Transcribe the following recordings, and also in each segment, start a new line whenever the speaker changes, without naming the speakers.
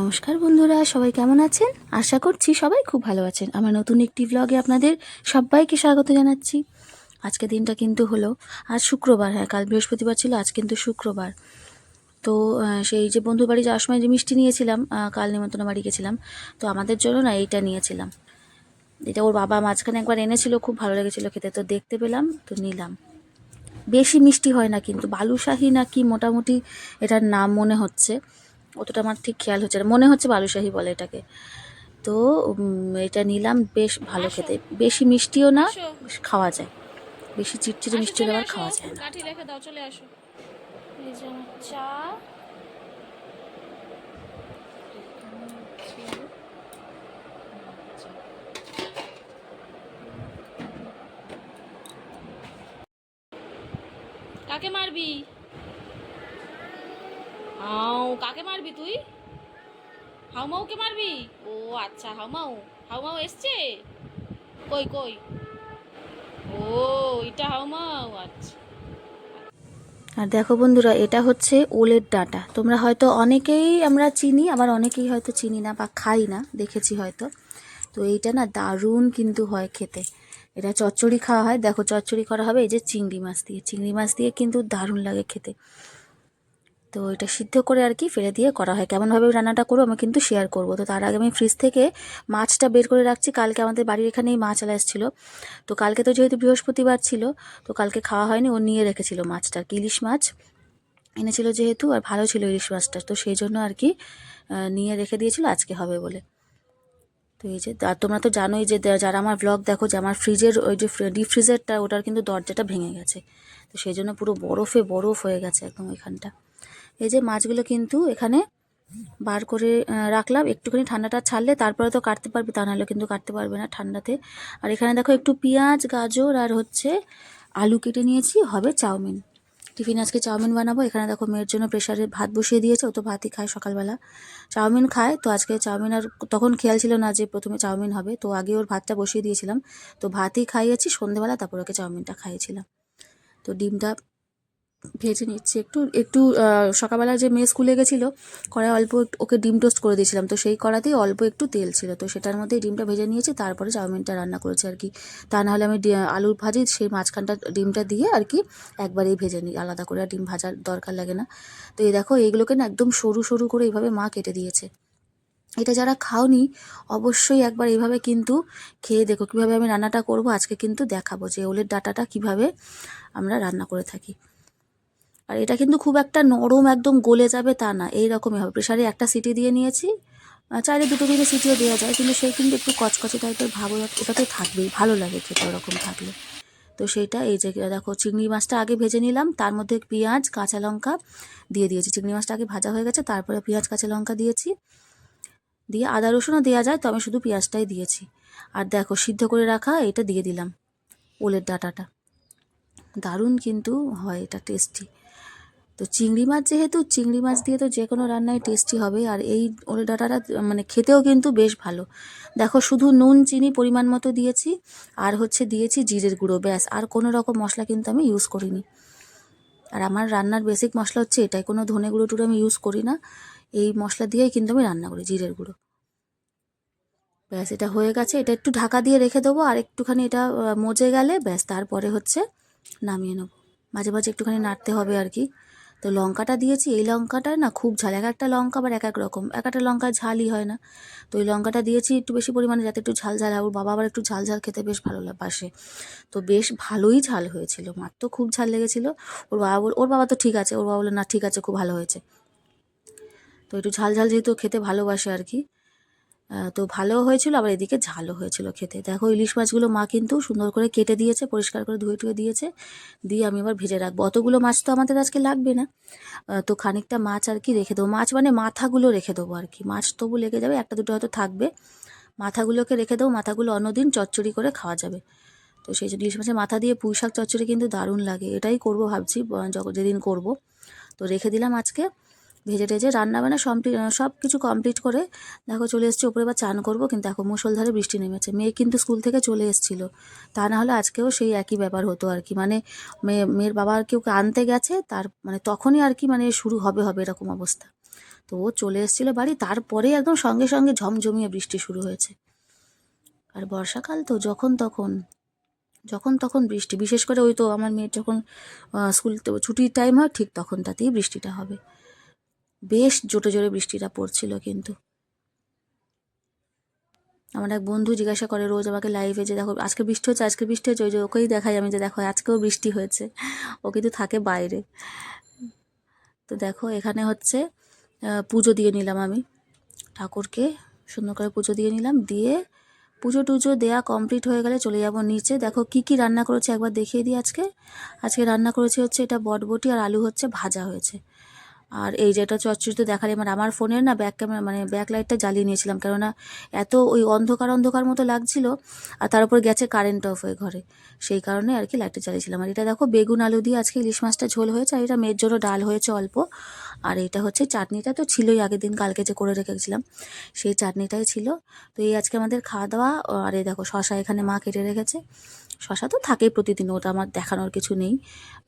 নমস্কার বন্ধুরা, সবাই কেমন আছেন? আশা করছি সবাই খুব ভালো আছেন। আমার নতুন একটি ব্লগে আপনাদের সবাইকে স্বাগত জানাচ্ছি। আজকে দিনটা কিন্তু হলো, আজ শুক্রবার হ্যাঁ কাল বৃহস্পতিবার ছিল, আজ কিন্তু শুক্রবার। তো সেই যে বন্ধুর বাড়ি যাওয়ার সময় যে মিষ্টি নিয়েছিলাম কাল নিমন্ত্রণ বাড়ি গেছিলাম, তো আমাদের জন্য না এইটা নিয়েছিলাম। এটা ওর বাবা মাঝখানে একবার এনেছিল, খুব ভালো লেগেছিলো খেতে, তো দেখতে পেলাম, তো নিলাম। বেশি মিষ্টি হয় না কিন্তু, বালুশাহী না কি মোটামুটি এটার নাম মনে হচ্ছে। অতটা আমার ঠিক খেয়াল হচ্ছে না। মনে হচ্ছে বালুশাহি বলে এটাকে। তো এটা নিলাম বেশ ভালো খেতে। বেশি মিষ্টিও না খাওয়া যায়। বেশি চিটচিটে মিষ্টি
চলে
আবার খাওয়া যায় না।
কাঠি রেখে দাও চলে আসো। এই যে চা। কাকে মারবি? হাও, কাকে মারবি তুই? হাউমাউকে মারবি? ও আচ্ছা হাউমাউ। হাউমাউ এসছে? কই কই? ও, এটা হাউমাউ আচ্ছা।
আর দেখো বন্ধুরা, এটা হচ্ছে ওলের ডাঁটা। তোমরা হয়তো অনেকেই আমরা চিনি, আবার অনেকেই হয়তো চিনি না বা খাই না, দেখেছি হয়তো। তো এইটা না দারুণ কিন্তু হয় খেতে। এটা চচ্চড়ি খাওয়া হয়। দেখো, চচ্চড়ি করা হবে এই যে চিংড়ি মাছ দিয়ে। চিংড়ি মাছ দিয়ে কিন্তু দারুণ লাগে খেতে। তো এটা সিদ্ধ করে আর কি ফেলে দিয়ে করা হয়। কেমনভাবে রান্নাটা করব আমি কিন্তু শেয়ার করব। তো তার আগে আমি ফ্রিজ থেকে মাছটা বের করে রাখছি। কালকে আমাদের বাড়ির এখানেই মাছ আলা এসেছিল। তো কালকে তো যেহেতু বৃহস্পতিবার ছিল, তো কালকে খাওয়া হয়নি। ও নিয়ে রেখেছিল মাছটা ইলিশ মাছ। এনেছিল যেহেতু আর ভালো ছিল ইলিশ মাছটা। তো সেই জন্য আর কি নিয়ে রেখে দিয়েছিল। আজকে হবে বলে। তো এই যে, আর তোমরা তো জানোই যে যারা আমার ব্লগ দেখো, যে আমার ফ্রিজের ওই যে ডিপ ফ্রিজারটা ওটার কিন্তু দরজাটা ভেঙে গেছে। তো সেই জন্য পুরো বরফে বরফ হয়ে গেছে একদম ওইখানটা। এই যে মাছগুলো কিন্তু এখানে বার করে রাখলাম। একটুখানি ঠান্ডাটা ছাড়লে তারপরে তো কাটতে পারবে, তা নাহলে কিন্তু কাটতে পারবে না ঠান্ডাতে। আর এখানে দেখো একটু পেঁয়াজ, গাজর আর হচ্ছে আলু কেটে নিয়েছি, হবে চাউমিন। টিফিন আজকে চাউমিন বানাবো। এখানে দেখো মেয়ের জন্য প্রেশারে ভাত বসিয়ে দিয়েছে, ও তো ভাতই খায় সকালবেলা। চাউমিন খায়, তো আজকে চাউমিন আর তখন খেয়াল ছিল না যে প্রথমে চাউমিন হবে, তো আগে ওর ভাতটা বসিয়ে দিয়েছিলাম। তো ভাতই খাইয়েছি, সন্ধেবেলা তারপর ওকে চাউমিনটা খাইয়েছিলাম। তো ডিমটা ভেজে নিচ্ছি। একটু একটু সকালবেলা যে মেয়ে স্কুলে গেছিল, কড়াই অল্প ওকে ডিম টোস্ট করে দিয়েছিলাম। তো সেই কড়াতেই অল্প একটু তেল ছিল। তো সেটার মধ্যেই ডিমটা ভেজে নিয়েছি, তারপরে চাউমিনটা রান্না করেছি আর কি। তা নাহলে আমি আলুর ভাজি, সেই মাঝখানটা ডিমটা দিয়ে আর কি একবারেই ভেজে নিই, আলাদা করে। আর ডিম ভাজার দরকার লাগে না। তো এই দেখো, এইগুলোকে না একদম সরু সরু করে এইভাবে মা কেটে দিয়েছে। এটা যারা খাওনি, অবশ্যই একবার এইভাবে কিন্তু খেয়ে দেখো কীভাবে আমি রান্নাটা করব। আজকে কিন্তু দেখাবো যে ওলের ডাটাটা কীভাবে আমরা রান্না করে থাকি। আর এটা কিন্তু খুব একটা নরম একদম গলে যাবে তা না এই রকমই হবে প্রেশারে একটা সিটি দিয়ে নিয়েছি। চাইলে দুটো দিনে সিটিও দেওয়া যায়, কিন্তু সেই কিন্তু একটু কচকচে টাইপের ভাব, ওটা তো থাকবেই, ভালো লাগে খেতে ওরকম থাকলে। তো সেইটা, এই যে দেখো, চিংড়ি মাছটা আগে ভেজে নিলাম, তার মধ্যে পেঁয়াজ, কাঁচা লঙ্কা দিয়ে দিয়েছি। চিংড়ি মাছটা আগে ভাজা হয়ে গেছে, তারপরে পেঁয়াজ, কাঁচা লঙ্কা দিয়েছি। দিয়ে আদা রসুনও দেওয়া যায় তো আমি শুধু পেঁয়াজটাই দিয়েছি। আর দেখো, সিদ্ধ করে রাখা, এটা দিয়ে দিলাম, ওলের ডাটাটা। দারুণ কিন্তু হয়, এটা টেস্টি তো চিংড়ি মাছ যেহেতু, চিংড়ি মাছ দিয়ে তো যে কোনো রান্নায় টেস্টি হবে আর এই ওলের ডাঁটাটা মানে খেতেও কিন্তু বেশ ভালো। দেখো শুধু নুন, চিনি পরিমাণ মতো দিয়েছি আর হচ্ছে দিয়েছি জিরের গুঁড়ো, ব্যাস। আর কোনো রকম মশলা কিন্তু আমি ইউজ করিনি। আর আমার রান্নার বেসিক মশলা হচ্ছে এটাই। কোনো ধনে গুঁড়ো টুড়ো আমি ইউজ করি না। এই মশলা দিয়েই কিন্তু আমি রান্না করি, জিরের গুঁড়ো। ব্যাস, এটা হয়ে গেছে। এটা একটু ঢাকা দিয়ে রেখে দেবো আর একটুখানি এটা মজে গেলে ব্যাস, তারপরে হচ্ছে নামিয়ে নেব। মাঝে মাঝে একটুখানি নাড়তে হবে আর কি। তো লঙ্কাটা দিয়েছি, এই লঙ্কাটা না খুব ঝাল, এক একটা লঙ্কা আবার এক এক রকম, এক একটা লঙ্কা ঝালই হয় না। তো ওই লঙ্কাটা দিয়েছি একটু বেশি পরিমাণে যাতে একটু ঝাল ঝাল হয়, ওর বাবা আবার একটু ঝাল ঝাল খেতে বেশ ভালো বাসে। তো বেশ ভালোই ঝাল হয়েছিল, মার তো খুব ঝাল লেগেছিল। ওর বাবা বল- ওর বাবা তো ঠিক আছে, ওর বাবা বলে না ঠিক আছে, খুব ভালো হয়েছে। তো একটু ঝাল ঝাল যেহেতু খেতে ভালোবাসে আর কি তো ভালো হয়েছিল, আবার এদিকে ঝালও হয়েছিল খেতে। দেখো, ইলিশ মাছগুলো মা কিন্তু সুন্দর করে কেটে দিয়েছে, পরিষ্কার করে ধুয়ে টুয়ে দিয়েছে। দিয়ে আমি আবার ভেজে রাখব। অতগুলো মাছ তো আমাদের আজকে লাগবে না। তো খানিকটা মাছ আর কি রেখে দেবো। মাছ মানে মাথাগুলো রেখে দেবো আর কি। মাছ তবু লেগে যাবে, একটা দুটো হয়তো থাকবে। মাথাগুলোকে রেখে দেবো, মাথাগুলো অন্যদিন চচ্চড়ি করে খাওয়া যাবে। তো সেই জন্য ইলিশ মাছের মাথা দিয়ে পুঁই শাক চচ্চড়ি কিন্তু দারুণ লাগে। এটাই করব ভাবছি যেদিন করব। তো রেখে দিলাম আজকে। ভেজে টেজে রান্না বান্না কমপ্লিট সব কিছু কমপ্লিট করে দেখো চলে এসেছি ওপরে এবার চান করব, কিন্তু দেখো মুসলধারে বৃষ্টি নেমেছে। মেয়ে কিন্তু স্কুল থেকে চলে এসেছিল। তা না হলে আজকেও সেই একই ব্যাপার হতো আর কি। মানে মেয়ে, মেয়ের বাবা আর কি ওকে আনতে গেছে, তার মানে তখনই আর কি মানে শুরু হবে হবে এরকম অবস্থা। তো ও চলে এসেছিল বাড়ি, তারপরে একদম সঙ্গে সঙ্গে ঝমঝমিয়ে বৃষ্টি শুরু হয়েছে। আর বর্ষাকাল তো যখন তখন যখন তখন বৃষ্টি। বিশেষ করে ওই তো আমার মেয়ের যখন স্কুল ছুটির টাইম হয়, ঠিক তখন তাতেই বৃষ্টিটা হবে। বেশ জোরে জোরে বৃষ্টিটা পড়ছিল কিন্তু। আমার এক বন্ধু জিজ্ঞাসা করে রোজ আমাকে লাইভে যে দেখো, আজকে বৃষ্টি হচ্ছে, আজকে বৃষ্টি হচ্ছে, ওই যে ওকেই দেখাই আমি যে দেখো, আজকেও বৃষ্টি হয়েছে। ও কিন্তু থাকে বাইরে। তো দেখো, এখানে হচ্ছে পুজো দিয়ে নিলাম আমি। ঠাকুরকে সুন্দর করে পুজো দিয়ে নিলাম, দিয়ে পুজো টুজো দেয়া কমপ্লিট হয়ে গেলে চলে যাব নিচে। দেখো কি কি রান্না করেছে একবার দেখিয়ে দিই আজকে। আজকে রান্না করেছি হচ্ছে এটা বটবটি আর আলু হচ্ছে ভাজা হয়েছে। আর এই যেটা চচ্চড়িতে দেখালে মানে আমার ফোনের না ব্যাক ক্যামেরা মানে ব্যাক লাইটটা জ্বালিয়ে নিয়েছিলাম। কেননা এত ওই অন্ধকার অন্ধকার মতো লাগছিল আর তার উপর গেছে কারেন্ট অফ হয়ে ঘরে। সেই কারণে আর কি লাইটটা জ্বালিয়েছিলাম। আর এটা দেখো, বেগুন আলু দিয়ে আজকে ইলিশ মাছটা ঝোল হয়েছে আর এটা মেয়ের জন্য ডাল হয়েছে অল্প। আর এটা হচ্ছে চাটনিটা তো ছিলই আগের দিন, কালকে যে করে রেখেছিলাম সেই চাটনিটাই ছিল। তো এই আজকে আমাদের খাওয়া দাওয়া আর এই দেখো শশা এখানে মা কেটে রেখেছে। শশা তো থাকেই প্রতিদিন, ওটা আমার দেখানোর কিছু নেই।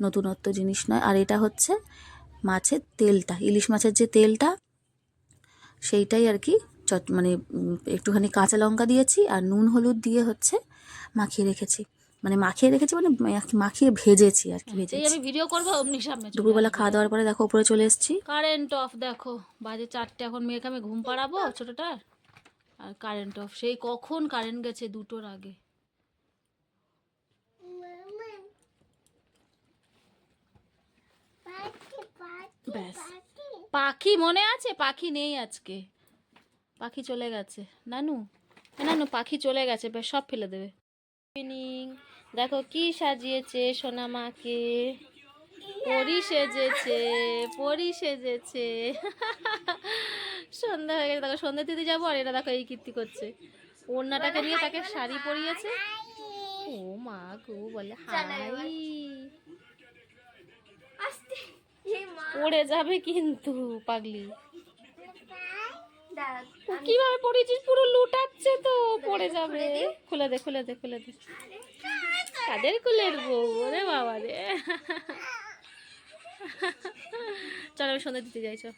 নতুনত্ব জিনিস নয়। আর এটা হচ্ছে মাছের তেলটা ইলিশ মাছের যে তেলটা সেইটাই আর কি চট মানে একটুখানি কাঁচা লঙ্কা দিয়েছি আর নুন হলুদ দিয়ে হচ্ছে মাখিয়ে রেখেছি। মানে মাখিয়ে রেখেছি মানে মাখিয়ে ভেজেছি আর কি ভেজেছি।
আমি ভিডিও করব অমনি সামনে
দুপুরবেলা খাওয়া দাওয়ার পরে দেখো উপরে চলে এসেছি।
কারেন্ট অফ দেখো বাজে চারটে এখন মেয়েকে আমি ঘুম পাড়াবো ছোটটার। আর কারেন্ট অফ সেই কখন কারেন্ট গেছে দুটোর আগে। ব্যাস। পাখি। মনে আছে? পাখি নেই আজকে। পাখি চলে গেছে। নানু? নানু পাখি চলে গেছে। ব্যাস সব ফেলে দেবে। ইভিনিং দেখো কি সাজিয়েছে সোনা মাকে পরি সেজেছে পরি সেজেছে। সন্ধ্যা হয়ে গেছে। দেখো সন্ধ্যা দিতে যাব আর এটা দেখো এই কীর্তি করছে। ওড়নাটাকে নিয়ে তাকে শাড়ি পরিয়েছে। ও মা গো বলে হাই। পড়ে যাবে কিন্তু, পাগলি। কীভাবে পড়েছিস? পুরো লুটাচ্ছে তো, পড়ে যাবে। খুলে দে খুলে দে খুলে দে। কাদের কুলের বউ রে বাবা রে? চল আমি সন্ধ্যা দিতে যাই, চল।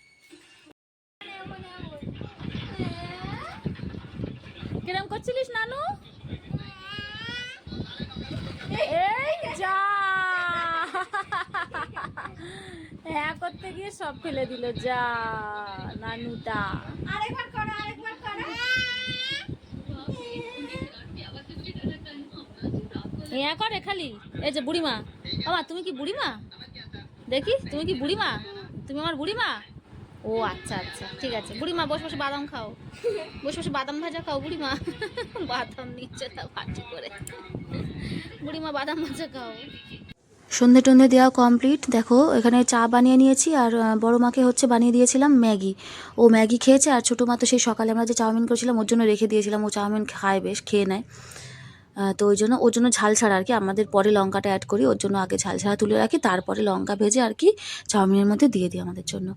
কিরম করছিলিস নানু এই যা হ্যাঁ করতে গিয়ে সব ফেলে দিল। যা নানুটা। হ্যাঁ করে খালি। এই যে বুড়িমা। বাবা তুমি কি বুড়িমা? দেখি তুমি কি বুড়িমা? তুমি আমার বুড়িমা? ও আচ্ছা আচ্ছা ঠিক আছে। বুড়িমা বসে বসে বাদাম খাও। বসে বসে বাদাম ভাজা খাও বুড়িমা। বাদাম নিচ্ছে তা ভাজি করে। বুড়িমা বাদাম ভাজা খাও।
সন্ধে টন্ধে দেওয়া কমপ্লিট দেখো, এখানে চা বানিয়ে নিয়েছি আর বড় মাকে হচ্ছে বানিয়ে দিয়েছিলাম ম্যাগি। ও ম্যাগি খেয়েছে আর ছোটো মা তো সেই সকালে আমরা যে চাউমিন করেছিলাম, ওর জন্য রেখে দিয়েছিলাম। ও চাউমিন খায় বেশ, খেয়ে নেয়। তো ওই জন্য, ওর জন্য ঝাল ছাড়া আর কি। আমাদের পরে লঙ্কাটা অ্যাড করি, ওর জন্য আগে ঝাল ছাড়া তুলে রাখি, তারপরে লঙ্কা ভেজে আর কি চাউমিনের মধ্যে দিয়ে দিই আমাদের জন্য।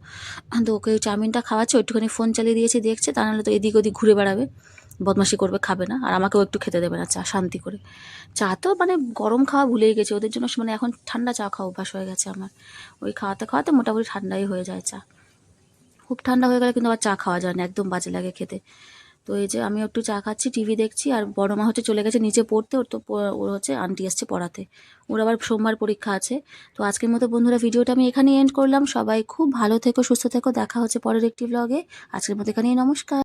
তো ওকে চাউমিনটা খাওয়াচ্ছে একটুখানি ফোন চালিয়ে দিয়েছি, দেখছে, তা নাহলে তো এদিক ওদিক ঘুরে বেড়াবে। বদমাশি করবে, খাবে না। আর আমাকেও একটু খেতে দেবে না চা, শান্তি করে। চা তো মানে গরম খাওয়া ভুলেই গেছে। ওদের জন্য মানে এখন ঠান্ডা চা খাওয়া অভ্যাস হয়ে গেছে আমার। ওই খাওয়াতে খাওয়াতে মোটামুটি ঠান্ডাই হয়ে যায় চা। খুব ঠান্ডা হয়ে গেলে কিন্তু আবার চা খাওয়া যায় না, একদম বাজে লাগে খেতে। তো এই যে আমি একটু চা খাচ্ছি, টিভি দেখছি, আর বড় মা হচ্ছে চলে গেছে নিচে পড়তে। ওর তো ওর হচ্ছে আন্টি এসছে পড়াতে। ওর আবার সোমবার পরীক্ষা আছে। তো আজকের মতো বন্ধুরা ভিডিওটা আমি এখানেই এন্ড করলাম। সবাই খুব ভালো থেকো, সুস্থ থেকো। দেখা হচ্ছে পরের একটি ব্লগে আজকের মতো এখানেই, নমস্কার।